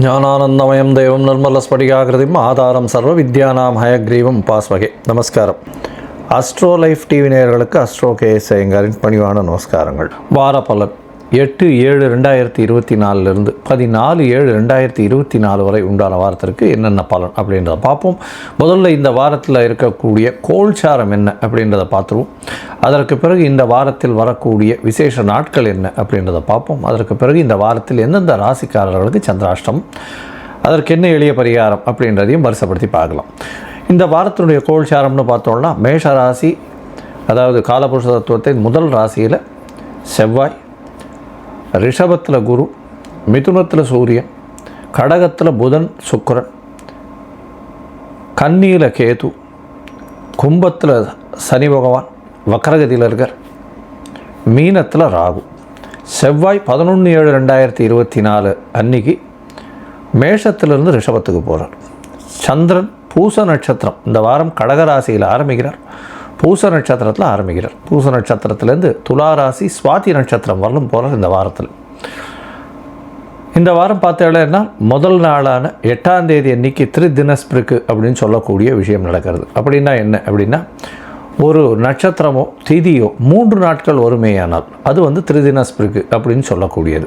ஞானானந்தமயம் தெய்வம் நிர்மல ஸ்படிகாகிருதிம் ஆதாரம் சர்வ வித்யானாம் ஹயக்ரீவம் பாஸ்வகே. நமஸ்காரம். அஸ்ட்ரோ லைஃப் டிவி நேயர்களுக்கு அஸ்ட்ரோ கே எஸ் ஐயங்காரின் பணிவான நமஸ்காரங்கள். வார பலன் எட்டு ஏழு ரெண்டாயிரத்தி இருபத்தி நாலுலேருந்து பதினாலு ஏழு ரெண்டாயிரத்தி இருபத்தி நாலு வரை உண்டான வாரத்திற்கு என்னென்ன பலன் அப்படின்றத பார்ப்போம். முதல்ல இந்த வாரத்தில் இருக்கக்கூடிய கோல்சாரம் என்ன அப்படின்றத பார்த்துருவோம். அதற்கு பிறகு இந்த வாரத்தில் வரக்கூடிய விசேஷ நாட்கள் என்ன அப்படின்றத பார்ப்போம். அதற்கு பிறகு இந்த வாரத்தில் எந்தெந்த ராசிக்காரர்களுக்கு சந்திராஷ்டம் அதற்கு என்ன எளிய பரிகாரம் அப்படின்றதையும் வரிசைப்படுத்தி பார்க்கலாம். இந்த வாரத்தினுடைய கோல்சாரம்னு பார்த்தோம்னா மேஷ ராசி அதாவது காலபுருஷ தத்துவத்தின் முதல் ராசியில் செவ்வாய் ரிஷபத்தில் குரு மிதுனத்தில் சூரியன் கடகத்தில் புதன் சுக்கரன் கன்னியில் கேது கும்பத்தில் சனி பகவான் வக்கரகதியில் இருக்கார். மீனத்தில் ராகு. செவ்வாய் பதினொன்று ஏழு ரெண்டாயிரத்தி இருபத்தி நாலு அன்னைக்கு மேஷத்திலிருந்து ரிஷபத்துக்கு போகிறார் சந்திரன் பூச நட்சத்திரம். இந்த வாரம் கடகராசியில் ஆரம்பிக்கிறார். பூச நட்சத்திரத்தில் ஆரம்பிக்கிறார். பூச நட்சத்திரத்திலேருந்து துளாராசி சுவாதி நட்சத்திரம் வரலும் போகிறார் இந்த வாரத்தில். இந்த வாரம் பார்த்தீங்கன்னா முதல் நாளான எட்டாம் தேதி அன்னைக்கு திரிதினஸ்பிருக்கு அப்படின்னு சொல்லக்கூடிய விஷயம் நடக்கிறது. அப்படின்னா என்ன? அப்படின்னா ஒரு நட்சத்திரமோ திதியோ மூன்று நாட்கள் ஒருமையானால் அது வந்து திருதினஸ்பிருக்கு அப்படின்னு சொல்லக்கூடியது.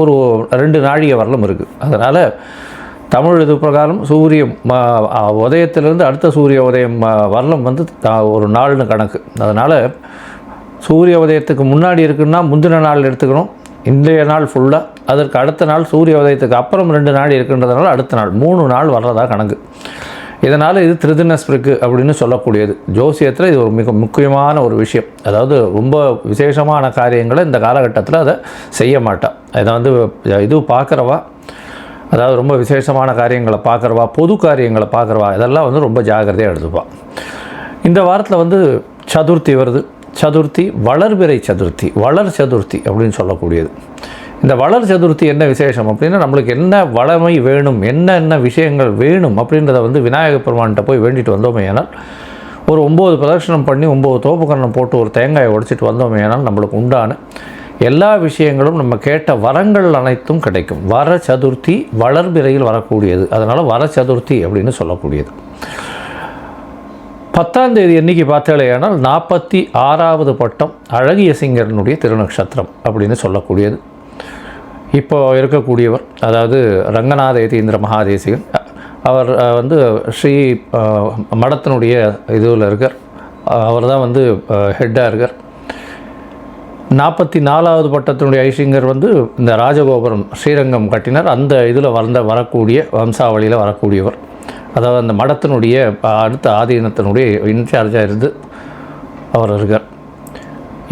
ஒரு ரெண்டு நாழிகை வரலும் இருக்குது அதனால் தமிழ் இது பிரகாரம் சூரியன் உதயத்திலிருந்து அடுத்த சூரிய உதயம் வரலம் வந்து ஒரு நாள்னு கணக்கு. அதனால் சூரிய உதயத்துக்கு முன்னாடி இருக்குன்னா முந்தின நாள் எடுத்துக்கணும். இன்றைய நாள் ஃபுல்லாக அதற்கு அடுத்த நாள் சூரிய உதயத்துக்கு அப்புறம் ரெண்டு நாள் இருக்குன்றதுனால அடுத்த நாள் மூணு நாள் வர்றதா கணக்கு. இதனால் இது திருதினஸ்பிருக்கு அப்படின்னு சொல்லக்கூடியது. ஜோசியத்தில் இது ஒரு மிக முக்கியமான ஒரு விஷயம். அதாவது ரொம்ப விசேஷமான காரியங்களை இந்த காலகட்டத்தில் அதை செய்ய மாட்டாள் இதை வந்து இது பார்க்குறவா அதாவது ரொம்ப விசேஷமான காரியங்களை பார்க்குறவா பொது காரியங்களை பார்க்குறவா இதெல்லாம் வந்து ரொம்ப ஜாக்கிரதையாக எடுத்துப்பாள் இந்த வாரத்தில் வந்து சதுர்த்தி வருது. சதுர்த்தி வளர்பிறை சதுர்த்தி வளர் சதுர்த்தி அப்படின்னு சொல்லக்கூடியது. இந்த வளர் சதுர்த்தி என்ன விசேஷம் அப்படின்னா நம்மளுக்கு என்ன வளமை வேணும் என்ன என்ன விஷயங்கள் வேணும் அப்படின்றத வந்து விநாயகர் பெருமான்கிட்ட போய் வேண்டிட்டு வந்தோமே ஆனால் ஒரு ஒம்பது பிரதர்ஷனம் பண்ணி ஒம்பது தோப்புக்கரணம் போட்டு ஒரு தேங்காயை உடைச்சிட்டு வந்தோமே ஆனால் நம்மளுக்கு உண்டான எல்லா விஷயங்களும் நம்ம கேட்ட வரங்கள் அனைத்தும் கிடைக்கும். வர சதுர்த்தி வளர்பிறையில் வரக்கூடியது. அதனால் வர சதுர்த்தி அப்படின்னு சொல்லக்கூடியது. பத்தாம் தேதி என்னைக்கு பார்த்தாலேயானால் நாற்பத்தி ஆறாவது பட்டம் அழகிய சிங்கரனுடைய திருநக்ஷத்திரம் அப்படின்னு சொல்லக்கூடியது. இப்போ இருக்கக்கூடியவர் அதாவது ரங்கநாத யதீந்திர மகாதேசிகன் அவர் வந்து ஸ்ரீ மடத்தினுடைய இதுவில் இருக்கார். அவர் தான் வந்து ஹெட்டாக இருக்கார். நாற்பத்தி நாலாவது பட்டத்தினுடைய ஐசிங்கர் வந்து இந்த ராஜகோபுரம் ஸ்ரீரங்கம் கட்டினார். அந்த இதில் வந்த வரக்கூடிய வம்சாவளியில் வரக்கூடியவர். அதாவது அந்த மடத்தினுடைய அடுத்த ஆதீனத்தினுடைய இன்சார்ஜாக இருந்து அவர் இருக்கார்.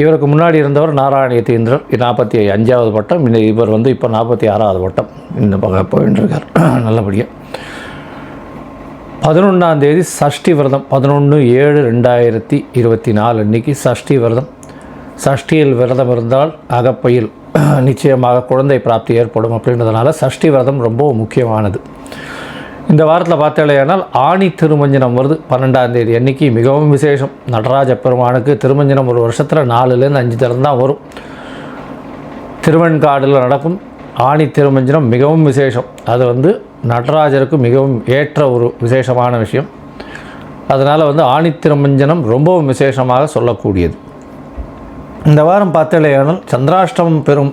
இவருக்கு முன்னாடி இருந்தவர் நாராயண யதீந்திரர் நாற்பத்தி அஞ்சாவது பட்டம் இந்த இவர் வந்து இப்போ நாற்பத்தி ஆறாவது பட்டம் இந்த பக்கம் போயின்னு இருக்கார் நல்லபடியாக பதினொன்றாம் தேதி சஷ்டி விரதம். பதினொன்று ஏழு ரெண்டாயிரத்தி இருபத்தி நாலு அன்னைக்கு சஷ்டி விரதம். சஷ்டியில் விரதம் இருந்தால் அகப்பையில் நிச்சயமாக குழந்தை பிராப்தி ஏற்படும். அப்படின்றதுனால சஷ்டி விரதம் ரொம்ப முக்கியமானது. இந்த வாரத்தில் பார்த்தாலேயானால் ஆணி திருமஞ்சனம் வருது பன்னெண்டாம் தேதி அன்னைக்கு. மிகவும் விசேஷம். நடராஜ பெருமானுக்கு திருமஞ்சனம் ஒரு வருஷத்தில் நாலுலேருந்து அஞ்சு தரம் தான் வரும். திருவெண்காடில் நடக்கும் ஆணி திருமஞ்சனம் மிகவும் விசேஷம். அது வந்து நடராஜருக்கு மிகவும் ஏற்ற ஒரு விசேஷமான விஷயம். அதனால் வந்து ஆணி திருமஞ்சனம் ரொம்பவும் விசேஷமாக சொல்லக்கூடியது. இந்த வாரம் பார்த்தாலேயானால் சந்திராஷ்டமம் பெறும்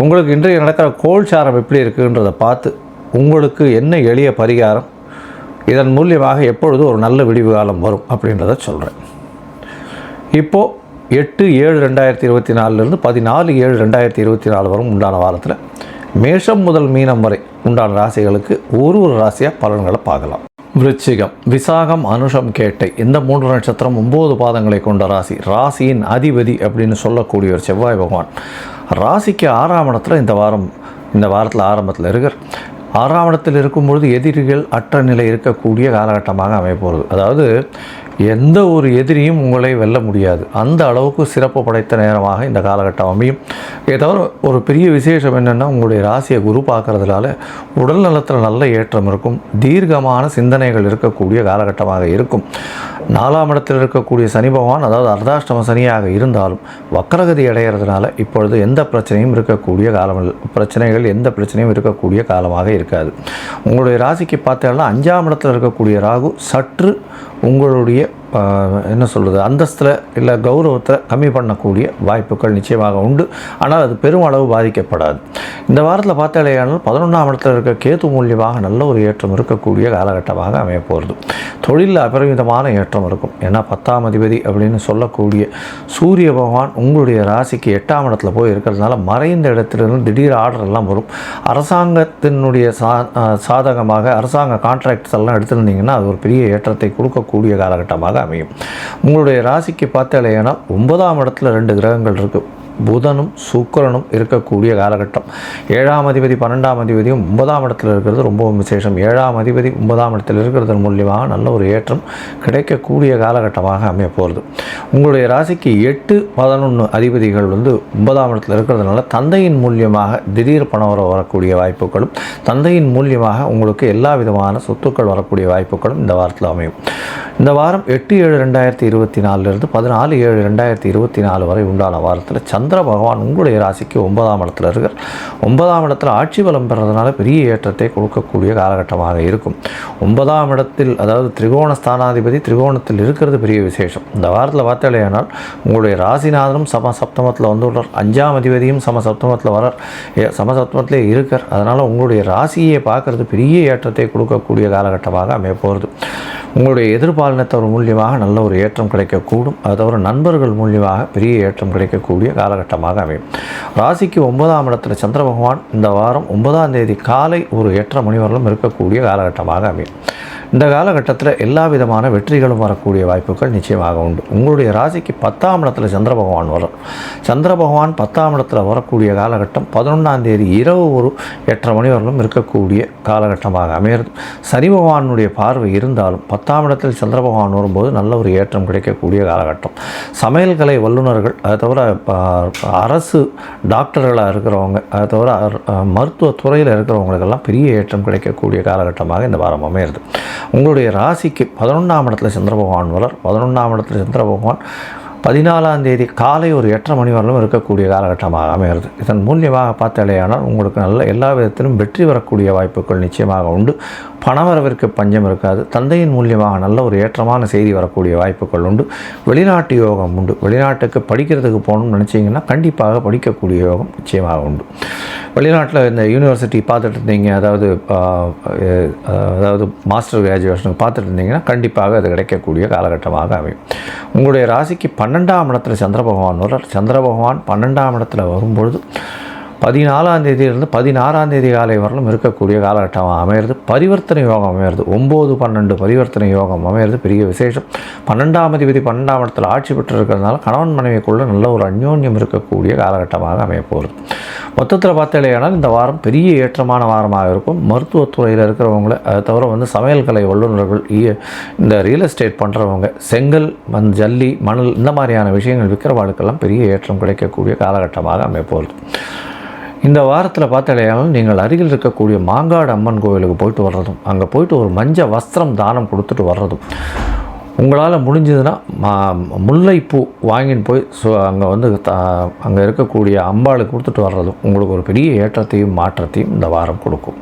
உங்களுக்கு இன்றைய நடக்கிற கோல்சாரம் எப்படி இருக்குன்றதை பார்த்து உங்களுக்கு என்ன எளிய பரிகாரம் இதன் மூலியமாக எப்பொழுது ஒரு நல்ல விடிவு காலம் வரும் அப்படின்றத சொல்கிறேன் இப்போது எட்டு ஏழு ரெண்டாயிரத்தி இருபத்தி நாலுலேருந்து பதினாலு ஏழு ரெண்டாயிரத்தி இருபத்தி நாலு வரும் உண்டான வாரத்தில் மேஷம் முதல் மீனம் வரை உண்டான ராசிகளுக்கு ஒரு ஒரு ராசியாக பலன்களை பார்க்கலாம். விருச்சிகம் விசாகம் அனுஷம் கேட்டை இந்த மூன்று நட்சத்திரம் ஒம்பது பாதங்களை கொண்ட ராசி. ராசியின் அதிபதி அப்படின்னு சொல்லக்கூடிய ஒரு செவ்வாய் பகவான். ராசிக்கு ஆறாம் இடத்துல இந்த வாரம் இந்த வாரத்தில் ஆரம்பத்தில் இருக்கிற ஆறாவணத்தில் இருக்கும் இருக்கும்பொழுது எதிரிகள் அற்ற நிலை இருக்கக்கூடிய காலகட்டமாக அமையப்போகிறது அதாவது எந்த ஒரு எதிரியும் உங்களை வெல்ல முடியாது. அந்த அளவுக்கு சிறப்பு படைத்த நேரமாக இந்த காலகட்டம் அமையும். ஏதாவது ஒரு பெரிய விசேஷம் என்னென்னா உங்களுடைய ராசியை குரு பார்க்கறதுனால உடல் நலத்தில் நல்ல ஏற்றம் இருக்கும். தீர்க்கமான சிந்தனைகள் இருக்கக்கூடிய காலகட்டமாக இருக்கும். நாலாம் இடத்தில் இருக்கக்கூடிய சனி பகவான் அதாவது அர்த்தாஷ்டம சனியாக இருந்தாலும் வக்கரகதி அடைகிறதுனால இப்பொழுது எந்த பிரச்சனையும் இருக்கக்கூடிய காலம் இல்லை. பிரச்சனைகள் எந்த பிரச்சனையும் இருக்கக்கூடிய காலமாக இருக்காது உங்களுடைய ராசிக்கு பார்த்தீங்கன்னா அஞ்சாம் இடத்தில் இருக்கக்கூடிய ராகு சற்று உங்களுடைய என்ன சொல்கிறது அந்தஸ்தில் இல்லை கௌரவத்தை கம்மி பண்ணக்கூடிய வாய்ப்புகள் நிச்சயமாக உண்டு. ஆனால் அது பெருமளவு பாதிக்கப்படாது. இந்த வாரத்தில் பார்த்தாலேயானால் பதினொன்றாம் இடத்துல இருக்க கேது மூலியமாக நல்ல ஒரு ஏற்றம் இருக்கக்கூடிய காலகட்டமாக அமையப்போகிறது தொழிலில் அபரிமிதமான ஏற்றம் இருக்கும். ஏன்னா பத்தாம் அதிபதி அப்படின்னு சொல்லக்கூடிய சூரிய பகவான் உங்களுடைய ராசிக்கு எட்டாம் இடத்துல போய் இருக்கிறதுனால மறைந்த இடத்துலேருந்து திடீர் ஆர்டர் எல்லாம் வரும். அரசாங்கத்தினுடைய சா சாதகமாக அரசாங்க கான்ட்ராக்ட்ஸ் எல்லாம் எடுத்துருந்தீங்கன்னா அது ஒரு பெரிய ஏற்றத்தை கொடுக்கக்கூடிய காலகட்டமாக அமையும். உங்களுடைய ராசிக்கு பார்த்தாலேனா ஒன்பதாம் இடத்துல ரெண்டு கிரகங்கள் இருக்குது புதனும் சுக்கிரனும் இருக்கக்கூடிய காலகட்டம். ஏழாம் அதிபதி பன்னெண்டாம் அதிபதியும் ஒன்பதாம் இடத்தில் இருக்கிறது ரொம்பவும் விசேஷம். ஏழாம் அதிபதி ஒன்பதாம் இடத்தில் இருக்கிறது மூலியமாக நல்ல ஒரு ஏற்றம் கிடைக்கக்கூடிய காலகட்டமாக அமைய போகிறது உங்களுடைய ராசிக்கு எட்டு பதினொன்று அதிபதிகள் வந்து ஒன்பதாம் இடத்தில் இருக்கிறதுனால தந்தையின் மூலியமாக திடீர் பணம் வர வரக்கூடிய வாய்ப்புகளும் தந்தையின் மூலியமாக உங்களுக்கு எல்லா விதமான சொத்துக்கள் வரக்கூடிய வாய்ப்புகளும் இந்த வாரத்தில் அமையும். இந்த வாரம் எட்டு ஏழு ரெண்டாயிரத்தி இருபத்தி நாலுலேருந்து பதினாலு ஏழு ரெண்டாயிரத்தி இருபத்தி நாலு வரை உண்டான வாரத்தில் சந்திர பகவான் உங்களுடைய ராசிக்கு ஒன்பதாம் இடத்துல இருக்கார். ஒன்பதாம் இடத்துல ஆட்சி பலம் பெறதுனால பெரிய ஏற்றத்தை கொடுக்கக்கூடிய காலகட்டமாக இருக்கும். ஒன்பதாம் இடத்தில் அதாவது திரிகோண ஸ்தானாதிபதி திரிகோணத்தில் இருக்கிறது பெரிய விசேஷம். இந்த வாரத்தில் பார்த்தாலேயானால் உங்களுடைய ராசிநாதனும் சம சப்தமத்தில் வந்துள்ளார். அஞ்சாம் அதிபதியும் சம சப்தமத்தில் வரார். ஏ, சம இருக்கார். அதனால் உங்களுடைய ராசியை பார்க்கறது பெரிய ஏற்றத்தை கொடுக்கக்கூடிய காலகட்டமாக அமைய போகிறது உங்களுடைய எதிர்பாலினத்தவர் மூலியமாக நல்ல ஒரு ஏற்றம் கிடைக்கக்கூடும். அது தவிர நண்பர்கள் மூலியமாக பெரிய ஏற்றம் கிடைக்கக்கூடிய காலகட்டமாக அமையும். ராசிக்கு ஒன்பதாம் இடத்துல சந்திர பகவான் இந்த வாரம் ஒன்பதாம் தேதி காலை ஒரு எட்டரை மணி வரலும் இருக்கக்கூடிய காலகட்டமாக அமையும். இந்த காலகட்டத்தில் எல்லா விதமான வெற்றிகளும் வரக்கூடிய வாய்ப்புகள் நிச்சயமாக உண்டு. உங்களுடைய ராசிக்கு பத்தாம் இடத்துல சந்திர பகவான் வரும். சந்திர பகவான் பத்தாம் இடத்துல வரக்கூடிய காலகட்டம் பதினொன்றாம் தேதி இரவு ஒரு எட்டரை மணி வரலும் இருக்கக்கூடிய காலகட்டமாக அமையிறது சனி பகவானுடைய பார்வை இருந்தாலும் பத்தாம் இடத்தில் சந்திர பகவான் வரும்போது நல்ல ஒரு ஏற்றம் கிடைக்கக்கூடிய காலகட்டம். சமையல் கலை வல்லுநர்கள் அதை தவிர ப- அரசு டாக்டர்களாக இருக்கிறவங்க அதை தவிர மருத்துவ துறையில் இருக்கிறவங்களுக்கெல்லாம் பெரிய ஏற்றம் கிடைக்கக்கூடிய காலகட்டமாக இந்த வாரம் அமையிறது உங்களுடைய ராசிக்கு பதினொன்றாம் இடத்துல சந்திர பகவான் வளர் பதினொன்றாம் இடத்துல சந்திர பகவான் பதினாலாம் தேதி காலை ஒரு எட்டரை மணி வரலும் இருக்கக்கூடிய காலகட்டமாக அமைகிறது. இதன் மூலியமாக பார்த்தாலேயானால் உங்களுக்கு நல்ல எல்லா விதத்திலும் வெற்றி வரக்கூடிய வாய்ப்புகள் நிச்சயமாக உண்டு. பணவரவிற்கு பஞ்சம் இருக்காது. தந்தையின் மூலியமாக நல்ல ஒரு ஏற்றமான செய்தி வரக்கூடிய வாய்ப்புகள் உண்டு. வெளிநாட்டு யோகம் உண்டு. வெளிநாட்டுக்கு படிக்கிறதுக்கு போகணும்னு நினச்சிங்கன்னா கண்டிப்பாக படிக்கக்கூடிய யோகம் நிச்சயமாக உண்டு. வெளிநாட்டில் இந்த யூனிவர்சிட்டி பார்த்துட்டு இருந்தீங்க அதாவது அதாவது மாஸ்டர் கிராஜுவேஷனுக்கு பார்த்துட்டு இருந்தீங்கன்னா கண்டிப்பாக அது கிடைக்கக்கூடிய காலகட்டமாக அமையும். உங்களுடைய ராசிக்கு பன்னெண்டாம் இடத்துல சந்திர பகவான் வர்றார். சந்திர பகவான் பன்னெண்டாம் இடத்துல வரும்பொழுது பதினாலாம் தேதியிலிருந்து பதினாறாம் தேதி காலை வரலும் இருக்கக்கூடிய காலகட்டமாக அமையிறது. பரிவர்த்தனை யோகம் அமையிறது. ஒம்பது பன்னெண்டு பரிவர்த்தனை யோகம் அமையிறது பெரிய விசேஷம். பன்னெண்டாம் அதிபதி பன்னெண்டாம் இடத்தில் ஆட்சி பெற்று இருக்கிறதுனால கணவன் மனைவிக்குள்ளே நல்ல ஒரு அந்யோன்யம் இருக்கக்கூடிய காலகட்டமாக அமைய போகிறது. மொத்தத்தில் பார்த்தாலேயானால் இந்த வாரம் பெரிய ஏற்றமான வாரமாக இருக்கும். மருத்துவத்துறையில் இருக்கிறவங்கள அதை தவிர வந்து சமையல் கலை வல்லுநர்கள் இந்த ரியல் எஸ்டேட் பண்ணுறவங்க செங்கல் மண் ஜல்லி மணல் இந்த மாதிரியான விஷயங்கள் விற்கிறவாளுக்கெல்லாம் பெரிய ஏற்றம் கிடைக்கக்கூடிய காலகட்டமாக அமைப்போகுது இந்த வாரத்தில் பார்த்தாலேயாலும் நீங்கள் அருகில் இருக்கக்கூடிய மாங்காடு அம்மன் கோவிலுக்கு போயிட்டு வர்றதும் அங்கே போயிட்டு ஒரு மஞ்ச வஸ்திரம் தானம் கொடுத்துட்டு வர்றதும் உங்களால் முடிஞ்சதுன்னா மா முல்லைப்பூ வாங்கின்னு போய் ஸோ அங்கே வந்து த அங்கே இருக்கக்கூடிய அம்பாளுக்கு கொடுத்துட்டு வர்றதும் உங்களுக்கு ஒரு பெரிய ஏற்றத்தையும் மாற்றத்தையும் இந்த வாரம் கொடுக்கும்.